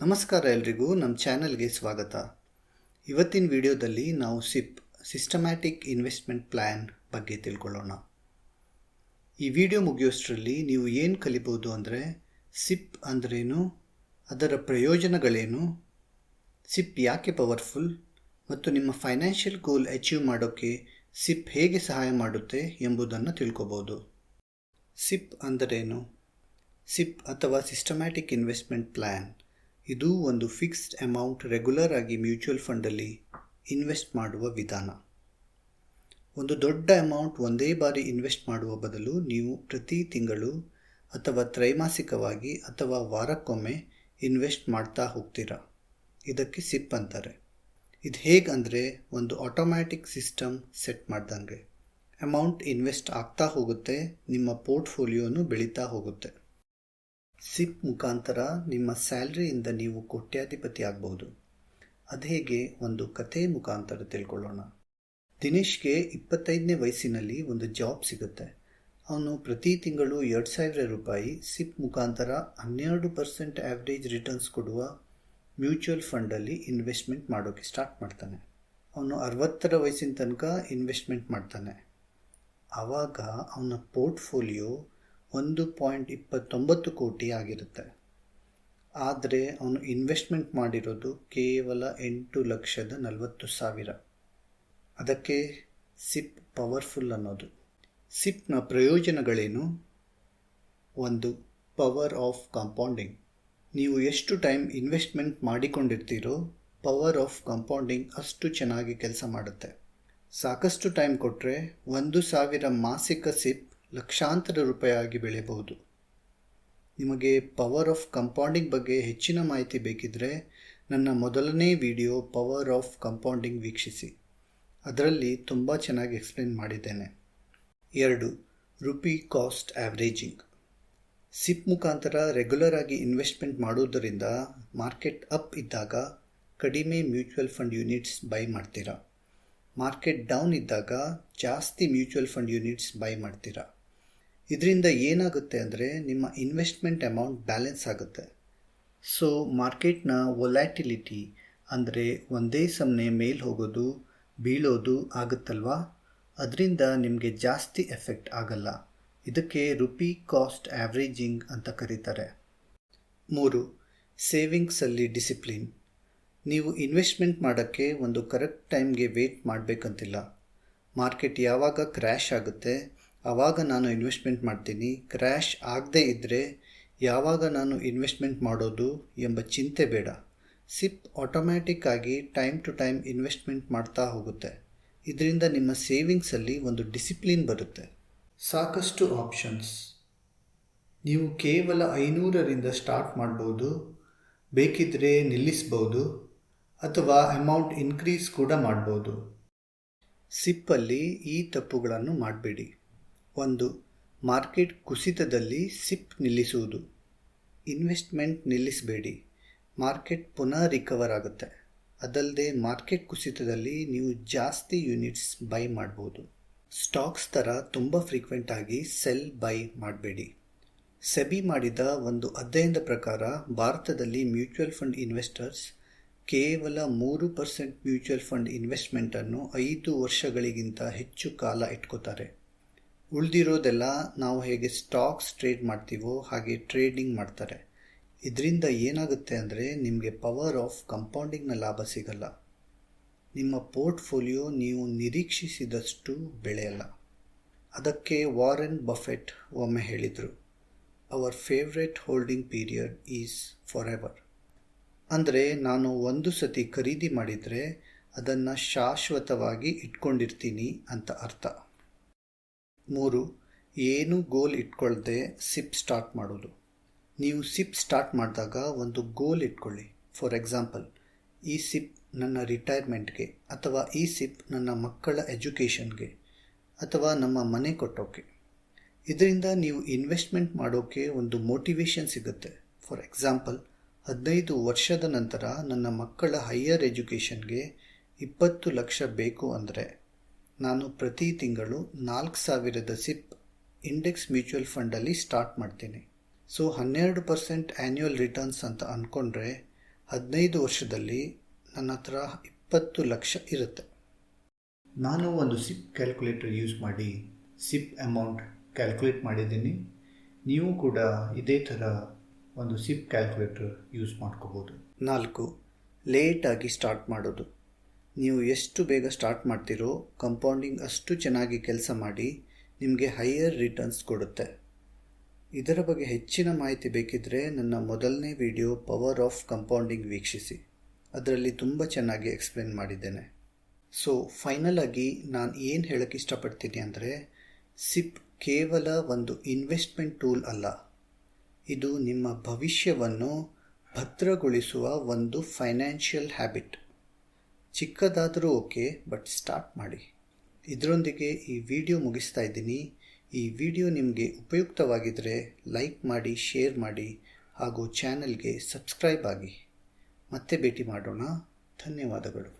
ನಮಸ್ಕಾರ ಎಲ್ರಿಗೂ ನಮ್ಮ ಚಾನಲ್ಗೆ ಸ್ವಾಗತ. ಇವತ್ತಿನ ವಿಡಿಯೋದಲ್ಲಿ ನಾವು ಸಿಪ್, ಸಿಸ್ಟಮ್ಯಾಟಿಕ್ ಇನ್ವೆಸ್ಟ್ಮೆಂಟ್ ಪ್ಲ್ಯಾನ್ ಬಗ್ಗೆ ತಿಳ್ಕೊಳ್ಳೋಣ. ಈ ವಿಡಿಯೋ ಮುಗಿಯೋಷ್ಟರಲ್ಲಿ ನೀವು ಏನು ಕಲಿಬೋದು ಅಂದರೆ, ಸಿಪ್ ಅಂದ್ರೇನು, ಅದರ ಪ್ರಯೋಜನಗಳೇನು, ಸಿಪ್ ಯಾಕೆ ಪವರ್ಫುಲ್, ಮತ್ತು ನಿಮ್ಮ ಫೈನಾನ್ಷಿಯಲ್ ಗೋಲ್ ಅಚೀವ್ ಮಾಡೋಕ್ಕೆ ಸಿಪ್ ಹೇಗೆ ಸಹಾಯ ಮಾಡುತ್ತೆ ಎಂಬುದನ್ನು ತಿಳ್ಕೊಬೋದು. ಸಿಪ್ ಅಂದರೇನು, ಸಿಪ್ ಅಥವಾ ಸಿಸ್ಟಮ್ಯಾಟಿಕ್ ಇನ್ವೆಸ್ಟ್ಮೆಂಟ್ ಪ್ಲ್ಯಾನ್ ಇದು ಒಂದು ಫಿಕ್ಸ್ಡ್ ಅಮೌಂಟ್ ರೆಗ್ಯುಲರ್ ಆಗಿ ಮ್ಯೂಚುವಲ್ ಫಂಡಲ್ಲಿ ಇನ್ವೆಸ್ಟ್ ಮಾಡುವ ವಿಧಾನ. ಒಂದು ದೊಡ್ಡ ಅಮೌಂಟ್ ಒಂದೇ ಬಾರಿ ಇನ್ವೆಸ್ಟ್ ಮಾಡುವ ಬದಲು ನೀವು ಪ್ರತಿ ತಿಂಗಳು ಅಥವಾ ತ್ರೈಮಾಸಿಕವಾಗಿ ಅಥವಾ ವಾರಕ್ಕೊಮ್ಮೆ ಇನ್ವೆಸ್ಟ್ ಮಾಡ್ತಾ ಹೋಗ್ತೀರಾ? ಇದಕ್ಕೆ ಸಿಪ್ ಅಂತಾರೆ. ಇದು ಹೇಗೆ ಅಂದರೆ ಒಂದು ಆಟೋಮ್ಯಾಟಿಕ್ ಸಿಸ್ಟಮ್ ಸೆಟ್ ಮಾಡ್ದಂಗೆ. ಅಮೌಂಟ್ ಇನ್ವೆಸ್ಟ್ ಆಗ್ತಾ ಹೋಗುತ್ತೆ, ನಿಮ್ಮ ಪೋರ್ಟ್ಫೋಲಿಯೋನು ಬೆಳೀತಾ ಹೋಗುತ್ತೆ. ಸಿಪ್ ಮುಖಾಂತರ ನಿಮ್ಮ ಸ್ಯಾಲ್ರಿಯಿಂದ ನೀವು ಕೋಟ್ಯಾಧಿಪತಿ ಆಗಬಹುದು ಅದು ಹೇಗೆ ಒಂದು ಕಥೆ ಮುಖಾಂತರ ತಿಳ್ಕೊಳ್ಳೋಣ. ದಿನೇಶ್ಗೆ ಇಪ್ಪತ್ತೈದನೇ ವಯಸ್ಸಿನಲ್ಲಿ ಒಂದು ಜಾಬ್ ಸಿಗುತ್ತೆ. ಅವನು ಪ್ರತಿ ತಿಂಗಳು ಎರಡು ಸಾವಿರ ರೂಪಾಯಿ ಸಿಪ್ ಮುಖಾಂತರ ಹನ್ನೆರಡು ಪರ್ಸೆಂಟ್ ಆ್ಯಾವ್ರೇಜ್ ರಿಟರ್ನ್ಸ್ ಕೊಡುವ ಮ್ಯೂಚುವಲ್ ಫಂಡಲ್ಲಿ ಇನ್ವೆಸ್ಟ್ಮೆಂಟ್ ಮಾಡೋಕ್ಕೆ ಸ್ಟಾರ್ಟ್ ಮಾಡ್ತಾನೆ. ಅವನು ಅರವತ್ತರ ವಯಸ್ಸಿನ ತನಕ ಇನ್ವೆಸ್ಟ್ಮೆಂಟ್ ಮಾಡ್ತಾನೆ. ಆವಾಗ ಅವನ ಪೋರ್ಟ್ಫೋಲಿಯೋ ಒಂದು ಪಾಯಿಂಟ್ ಇಪ್ಪತ್ತೊಂಬತ್ತು ಕೋಟಿ ಆಗಿರುತ್ತೆ. ಆದರೆ ಅವನು ಇನ್ವೆಸ್ಟ್ಮೆಂಟ್ ಮಾಡಿರೋದು ಕೇವಲ ಎಂಟು ಲಕ್ಷದ ನಲವತ್ತು ಸಾವಿರ. ಅದಕ್ಕೆ ಸಿಪ್ ಪವರ್ಫುಲ್ ಅನ್ನೋದು. ಸಿಪ್ನ ಪ್ರಯೋಜನಗಳೇನು? ಒಂದು, ಪವರ್ ಆಫ್ ಕಾಂಪೌಂಡಿಂಗ್. ನೀವು ಎಷ್ಟು ಟೈಮ್ ಇನ್ವೆಸ್ಟ್ಮೆಂಟ್ ಮಾಡಿಕೊಂಡಿರ್ತೀರೋ, ಪವರ್ ಆಫ್ ಕಾಂಪೌಂಡಿಂಗ್ ಅಷ್ಟು ಚೆನ್ನಾಗಿ ಕೆಲಸ ಮಾಡುತ್ತೆ. ಸಾಕಷ್ಟು ಟೈಮ್ ಕೊಟ್ಟರೆ ಒಂದು ಸಾವಿರ ಮಾಸಿಕ ಸಿಪ್ ಲಕ್ಷಾಂತರ ರೂಪಾಯಿಯಾಗಿ ಬೆಳೆಯಬಹುದು. ನಿಮಗೆ ಪವರ್ ಆಫ್ ಕಂಪೌಂಡಿಂಗ್ ಬಗ್ಗೆ ಹೆಚ್ಚಿನ ಮಾಹಿತಿ ಬೇಕಿದ್ದರೆ ನನ್ನ ಮೊದಲನೇ ವಿಡಿಯೋ ಪವರ್ ಆಫ್ ಕಂಪೌಂಡಿಂಗ್ ವೀಕ್ಷಿಸಿ. ಅದರಲ್ಲಿ ತುಂಬ ಚೆನ್ನಾಗಿ ಎಕ್ಸ್ಪ್ಲೇನ್ ಮಾಡಿದ್ದೇನೆ. ಎರಡು, ರುಪಿ ಕಾಸ್ಟ್ ಆ್ಯಾವ್ರೇಜಿಂಗ್ ಸಿಪ್ ಮುಖಾಂತರ ರೆಗ್ಯುಲರ್ ಆಗಿ ಇನ್ವೆಸ್ಟ್ಮೆಂಟ್ ಮಾಡುವುದರಿಂದ ಮಾರ್ಕೆಟ್ ಅಪ್ ಇದ್ದಾಗ ಕಡಿಮೆ ಮ್ಯೂಚುವಲ್ ಫಂಡ್ ಯೂನಿಟ್ಸ್ ಬೈ ಮಾಡ್ತೀರಾ? ಮಾರ್ಕೆಟ್ ಡೌನ್ ಇದ್ದಾಗ ಜಾಸ್ತಿ ಮ್ಯೂಚುವಲ್ ಫಂಡ್ ಯೂನಿಟ್ಸ್ ಬೈ ಮಾಡ್ತೀರಾ? ಇದರಿಂದ ಏನಾಗುತ್ತೆ ಅಂದರೆ ನಿಮ್ಮ ಇನ್ವೆಸ್ಟ್ಮೆಂಟ್ ಅಮೌಂಟ್ ಬ್ಯಾಲೆನ್ಸ್ ಆಗುತ್ತೆ. ಸೊ ಮಾರ್ಕೆಟ್ನ ವೊಲ್ಯಾಟಿಲಿಟಿ ಅಂದರೆ ಒಂದೇ ಸಮನೆ ಮೇಲೆ ಹೋಗೋದು, ಬೀಳೋದು ಆಗುತ್ತಲ್ವಾ? ಅದರಿಂದ ನಿಮಗೆ ಜಾಸ್ತಿ ಎಫೆಕ್ಟ್ ಆಗಲ್ಲ. ಇದಕ್ಕೆ ರುಪಿ ಕಾಸ್ಟ್ ಆ್ಯಾವ್ರೇಜಿಂಗ್ ಅಂತ ಕರೀತಾರೆ. ಮೂರು ಸೇವಿಂಗ್ಸಲ್ಲಿ ಡಿಸಿಪ್ಲಿನ್ ನೀವು ಇನ್ವೆಸ್ಟ್ಮೆಂಟ್ ಮಾಡೋಕ್ಕೆ ಒಂದು ಕರೆಕ್ಟ್ ಟೈಮ್ಗೆ ವೇಟ್ ಮಾಡಬೇಕಂತಿಲ್ಲ. ಮಾರ್ಕೆಟ್ ಯಾವಾಗ ಕ್ರ್ಯಾಶ್ ಆಗುತ್ತೆ ಆವಾಗ ನಾನು ಇನ್ವೆಸ್ಟ್ಮೆಂಟ್ ಮಾಡ್ತೀನಿ. ಕ್ರ್ಯಾಶ್ ಆಗದೇ ಇದ್ದರೆ ಯಾವಾಗ ನಾನು ಇನ್ವೆಸ್ಟ್ಮೆಂಟ್ ಮಾಡೋದು ಎಂಬ ಚಿಂತೆ ಬೇಡ. ಸಿಪ್ ಆಟೋಮ್ಯಾಟಿಕ್ ಆಗಿ ಟೈಮ್ ಟು ಟೈಮ್ ಇನ್ವೆಸ್ಟ್ಮೆಂಟ್ ಮಾಡ್ತಾ ಹೋಗುತ್ತೆ. ಇದರಿಂದ ನಿಮ್ಮ ಸೇವಿಂಗ್ಸಲ್ಲಿ ಒಂದು ಡಿಸಿಪ್ಲಿನ್ ಬರುತ್ತೆ. ಸಾಕಷ್ಟು ಆಪ್ಷನ್ಸ್ ನೀವು ಕೇವಲ ಐನೂರರಿಂದ ಸ್ಟಾರ್ಟ್ ಮಾಡ್ಬೋದು. ಬೇಕಿದ್ದರೆ ನಿಲ್ಲಿಸ್ಬೋದು. ಅಥವಾ ಅಮೌಂಟ್ ಇನ್ಕ್ರೀಸ್ ಕೂಡ ಮಾಡ್ಬೋದು. ಸಿಪ್ಪಲ್ಲಿ ಈ ತಪ್ಪುಗಳನ್ನು ಮಾಡಬೇಡಿ. ಒಂದು ಮಾರ್ಕೆಟ್ ಕುಸಿತದಲ್ಲಿ ಸಿಪ್ ನಿಲ್ಲಿಸುವುದು. ಇನ್ವೆಸ್ಟ್ಮೆಂಟ್ ನಿಲ್ಲಿಸಬೇಡಿ. ಮಾರ್ಕೆಟ್ ಪುನಃ ರಿಕವರ್ ಆಗುತ್ತೆ. ಅದಲ್ಲದೆ ಮಾರ್ಕೆಟ್ ಕುಸಿತದಲ್ಲಿ ನೀವು ಜಾಸ್ತಿ ಯೂನಿಟ್ಸ್ ಬೈ ಮಾಡ್ಬೋದು. ಸ್ಟಾಕ್ಸ್ ಥರ ತುಂಬ ಫ್ರೀಕ್ವೆಂಟ್ ಆಗಿ ಸೆಲ್ ಬೈ ಮಾಡಬೇಡಿ. ಸೆಬಿ ಮಾಡಿದ ಒಂದು ಅಧ್ಯಯನದ ಪ್ರಕಾರ ಭಾರತದಲ್ಲಿ ಮ್ಯೂಚುವಲ್ ಫಂಡ್ ಇನ್ವೆಸ್ಟರ್ಸ್ ಕೇವಲ ಮೂರು ಪರ್ಸೆಂಟ್ ಮ್ಯೂಚುವಲ್ ಫಂಡ್ ಇನ್ವೆಸ್ಟ್ಮೆಂಟನ್ನು ಐದು ವರ್ಷಗಳಿಗಿಂತ ಹೆಚ್ಚು ಕಾಲ ಇಟ್ಕೋತಾರೆ. ಉಳಿದಿರೋದೆಲ್ಲ ನಾವು ಹೇಗೆ ಸ್ಟಾಕ್ಸ್ ಟ್ರೇಡ್ ಮಾಡ್ತೀವೋ ಹಾಗೆ ಟ್ರೇಡಿಂಗ್ ಮಾಡ್ತಾರೆ. ಇದರಿಂದ ಏನಾಗುತ್ತೆ ಅಂದರೆ ನಿಮಗೆ ಪವರ್ ಆಫ್ ಕಂಪೌಂಡಿಂಗ್ನ ಲಾಭ ಸಿಗಲ್ಲ. ನಿಮ್ಮ ಪೋರ್ಟ್ಫೋಲಿಯೋ ನೀವು ನಿರೀಕ್ಷಿಸಿದಷ್ಟು ಬೆಳೆಯಲ್ಲ. ಅದಕ್ಕೆ ವಾರೆನ್ ಬಫೆಟ್ ಒಮ್ಮೆ ಹೇಳಿದರು our favourite holding period is forever ಅಂದರೆ ನಾನು ಒಂದು ಸತಿ ಖರೀದಿ ಮಾಡಿದರೆ ಅದನ್ನು ಶಾಶ್ವತವಾಗಿ ಇಟ್ಕೊಂಡಿರ್ತೀನಿ ಅಂತ ಅರ್ಥ. ಮೂರು, ಏನು ಗೋಲ್ ಇಟ್ಕೊಳ್ಳದೆ ಸಿಪ್ ಸ್ಟಾರ್ಟ್ ಮಾಡೋದು. ನೀವು ಸಿಪ್ ಸ್ಟಾರ್ಟ್ ಮಾಡಿದಾಗ ಒಂದು ಗೋಲ್ ಇಟ್ಕೊಳ್ಳಿ. ಫಾರ್ ಎಕ್ಸಾಂಪಲ್ ಈ ಸಿಪ್ ನನ್ನ ರಿಟೈರ್ಮೆಂಟ್ಗೆ ಅಥವಾ ಈ ಸಿಪ್ ನನ್ನ ಮಕ್ಕಳ ಎಜುಕೇಷನ್ಗೆ ಅಥವಾ ನಮ್ಮ ಮನೆ ಕೊಟ್ಟೋಕೆ. ಇದರಿಂದ ನೀವು ಇನ್ವೆಸ್ಟ್ಮೆಂಟ್ ಮಾಡೋಕ್ಕೆ ಒಂದು ಮೋಟಿವೇಶನ್ ಸಿಗುತ್ತೆ. ಫಾರ್ ಎಕ್ಸಾಂಪಲ್ ಹದಿನೈದು ವರ್ಷದ ನಂತರ ನನ್ನ ಮಕ್ಕಳ ಹೈಯರ್ ಎಜುಕೇಷನ್ಗೆ ಇಪ್ಪತ್ತು ಲಕ್ಷ ಬೇಕು ಅಂದರೆ ನಾನು ಪ್ರತಿ ತಿಂಗಳು ನಾಲ್ಕು ಸಾವಿರದ ಸಿಪ್ ಇಂಡೆಕ್ಸ್ ಮ್ಯೂಚುವಲ್ ಫಂಡಲ್ಲಿ ಸ್ಟಾರ್ಟ್ ಮಾಡ್ತೀನಿ. ಸೊ, ಹನ್ನೆರಡು ಪರ್ಸೆಂಟ್ ಆ್ಯನ್ಯುವಲ್ ರಿಟರ್ನ್ಸ್ ಅಂತ ಅಂದ್ಕೊಂಡ್ರೆ ಹದಿನೈದು ವರ್ಷದಲ್ಲಿ ನನ್ನ ಹತ್ರ ಇಪ್ಪತ್ತು ಲಕ್ಷ ಇರುತ್ತೆ. ನಾನು ಒಂದು ಸಿಪ್ ಕ್ಯಾಲ್ಕುಲೇಟರ್ ಯೂಸ್ ಮಾಡಿ ಸಿಪ್ ಅಮೌಂಟ್ ಕ್ಯಾಲ್ಕುಲೇಟ್ ಮಾಡಿದ್ದೀನಿ. ನೀವು ಕೂಡ ಇದೇ ಥರ ಒಂದು ಸಿಪ್ ಕ್ಯಾಲ್ಕುಲೇಟರ್ ಯೂಸ್ ಮಾಡ್ಕೋಬೋದು. ನಾಲ್ಕು, ಲೇಟಾಗಿ ಸ್ಟಾರ್ಟ್ ಮಾಡೋದು. ನೀವು ಎಷ್ಟು ಬೇಗ ಸ್ಟಾರ್ಟ್ ಮಾಡ್ತೀರೋ ಕಂಪೌಂಡಿಂಗ್ ಅಷ್ಟು ಚೆನ್ನಾಗಿ ಕೆಲಸ ಮಾಡಿ, ನಿಮಗೆ ಹೈಯರ್ ರಿಟರ್ನ್ಸ್ ಕೊಡುತ್ತೆ. ಇದರ ಬಗ್ಗೆ ಹೆಚ್ಚಿನ ಮಾಹಿತಿ ಬೇಕಿದ್ದರೆ ನನ್ನ ಮೊದಲನೇ ವಿಡಿಯೋ ಪವರ್ ಆಫ್ ಕಂಪೌಂಡಿಂಗ್ ವೀಕ್ಷಿಸಿ. ಅದರಲ್ಲಿ ತುಂಬ ಚೆನ್ನಾಗಿ ಎಕ್ಸ್ಪ್ಲೇನ್ ಮಾಡಿದ್ದೇನೆ. ಸೊ ಫೈನಲ್ ಆಗಿ ನಾನು ಏನು ಹೇಳೋಕ್ಕೆ ಇಷ್ಟಪಡ್ತೀನಿ ಅಂದರೆ ಸಿಪ್ ಕೇವಲ ಒಂದು ಇನ್ವೆಸ್ಟ್ಮೆಂಟ್ ಟೂಲ್ ಅಲ್ಲ. ಇದು ನಿಮ್ಮ ಭವಿಷ್ಯವನ್ನು ಭದ್ರಗೊಳಿಸುವ ಒಂದು ಫೈನಾನ್ಷಿಯಲ್ ಹ್ಯಾಬಿಟ್ ಚಿಕ್ಕದಾದರೂ ಓಕೆ, ಬಟ್ ಸ್ಟಾರ್ಟ್ ಮಾಡಿ. ಇದರೊಂದಿಗೆ ಈ ವಿಡಿಯೋ ಮುಗಿಸ್ತಾ ಇದ್ದೀನಿ. ಈ ವಿಡಿಯೋ ನಿಮಗೆ ಉಪಯುಕ್ತವಾಗಿದ್ದರೆ ಲೈಕ್ ಮಾಡಿ, ಶೇರ್ ಮಾಡಿ, ಹಾಗೂ ಚಾನಲ್ಗೆ ಸಬ್ಸ್ಕ್ರೈಬ್ ಆಗಿ. ಮತ್ತೆ ಭೇಟಿ ಮಾಡೋಣ. ಧನ್ಯವಾದಗಳು.